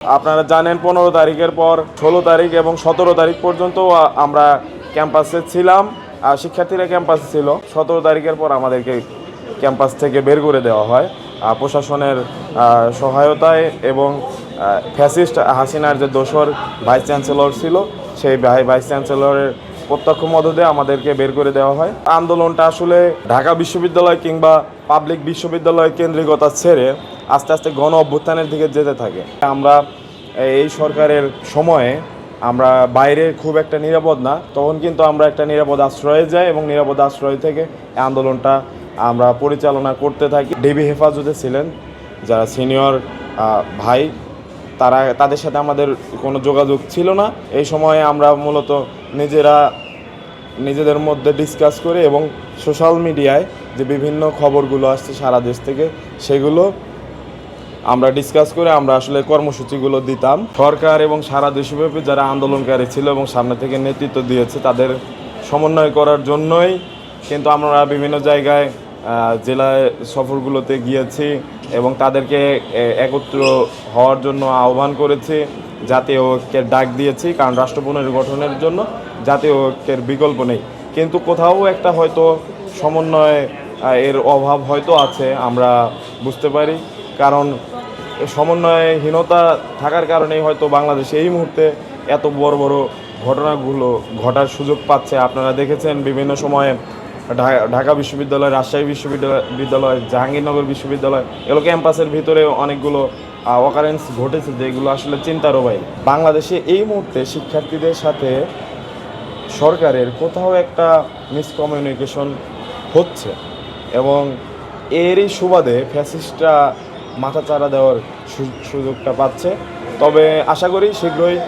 আপনারা জানেন পনেরো তারিখের পর, ষোলো তারিখ এবং সতেরো তারিখ পর্যন্ত আমরা ক্যাম্পাসে ছিলাম। আর শিক্ষার্থীরা ক্যাম্পাসে ছিল। সতেরো তারিখের পর আমাদেরকে ক্যাম্পাস থেকে বের করে দেওয়া হয়। প্রশাসনের সহায়তায় এবং ফ্যাসিস্ট হাসিনার যে দোসর ভাইস চ্যান্সেলর ছিল, সেই ভাই, ভাইস চ্যান্সেলরের প্রত্যক্ষ মদদে আমাদেরকে বের করে দেওয়া হয়। আন্দোলনটা আসলে ঢাকা বিশ্ববিদ্যালয় কিংবা পাবলিক বিশ্ববিদ্যালয় কেন্দ্রিকতা ছেড়ে আস্তে আস্তে গণ অভ্যুত্থানের দিকে যেতে থাকে। আমরা এই সরকারের সময়ে আমরা বাইরে খুব একটা নিরাপদ না, তখন কিন্তু আমরা একটা নিরাপদ আশ্রয়ে যাই এবং নিরাপদ আশ্রয় থেকে আন্দোলনটা আমরা পরিচালনা করতে থাকি। ডিবি হেফাজতে ছিলেন যারা সিনিয়র ভাই, তারা, তাদের সাথে আমাদের কোনো যোগাযোগ ছিল না। এই সময়ে আমরা মূলত নিজেরা নিজেদের মধ্যে ডিসকাস করে এবং সোশ্যাল মিডিয়ায় যে বিভিন্ন খবরগুলো আসছে সারা দেশ থেকে, সেগুলো আমরা ডিসকাস করে আমরা আসলে কর্মসূচিগুলো দিতাম। সরকার এবং সারা দেশব্যাপী যারা আন্দোলনকারী ছিল এবং সামনে থেকে নেতৃত্ব দিয়েছে, তাদের সমন্বয় করার জন্যই কিন্তু আমরা বিভিন্ন জায়গায় জেলায় সফরগুলোতে গিয়েছি এবং তাদেরকে একত্র হওয়ার জন্য আহ্বান করেছি। জাতীয় ঐক্যের ডাক দিয়েছি, কারণ রাষ্ট্র পুনর্গঠনের জন্য জাতীয় ঐক্যের বিকল্প নেই। কিন্তু কোথাও একটা হয়তো সমন্বয় এর অভাব হয়তো আছে, আমরা বুঝতে পারি। কারণ সমন্বয়হীনতা থাকার কারণেই হয়তো বাংলাদেশ এই মুহূর্তে এত বড় বড় ঘটনাগুলো ঘটার সুযোগ পাচ্ছে। আপনারা দেখেছেন বিভিন্ন সময়ে ঢাকা বিশ্ববিদ্যালয়, রাজশাহী বিশ্ববিদ্যালয়, বিদ্যালয়, জাহাঙ্গীরনগর বিশ্ববিদ্যালয়, এগুলো ক্যাম্পাসের ভিতরে অনেকগুলো অকারেন্স ঘটেছে যেগুলো আসলে চিন্তারও বাইরে বাংলাদেশে এই মুহূর্তে শিক্ষার্থীদের সাথে সরকারের কোথাও একটা মিসকমিউনিকেশন হচ্ছে এবং এরই সুবাদে ফ্যাসিস্টরা মাথাচাড়া দেওয়ার সুযোগটা পাচ্ছে। তবে আশা করি শীঘ্রই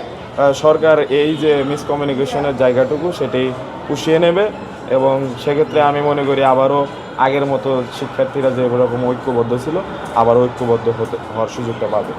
সরকার এই যে মিসকমিউনিকেশনের জায়গাটুকু সেটি পুষিয়ে নেবে এবং সেক্ষেত্রে আমি মনে করি আবারও আগের মতো শিক্ষার্থীরা যে ওরকম ঐক্যবদ্ধ ছিল আবার ঐক্যবদ্ধ হতে হওয়ার সুযোগটা পাবে।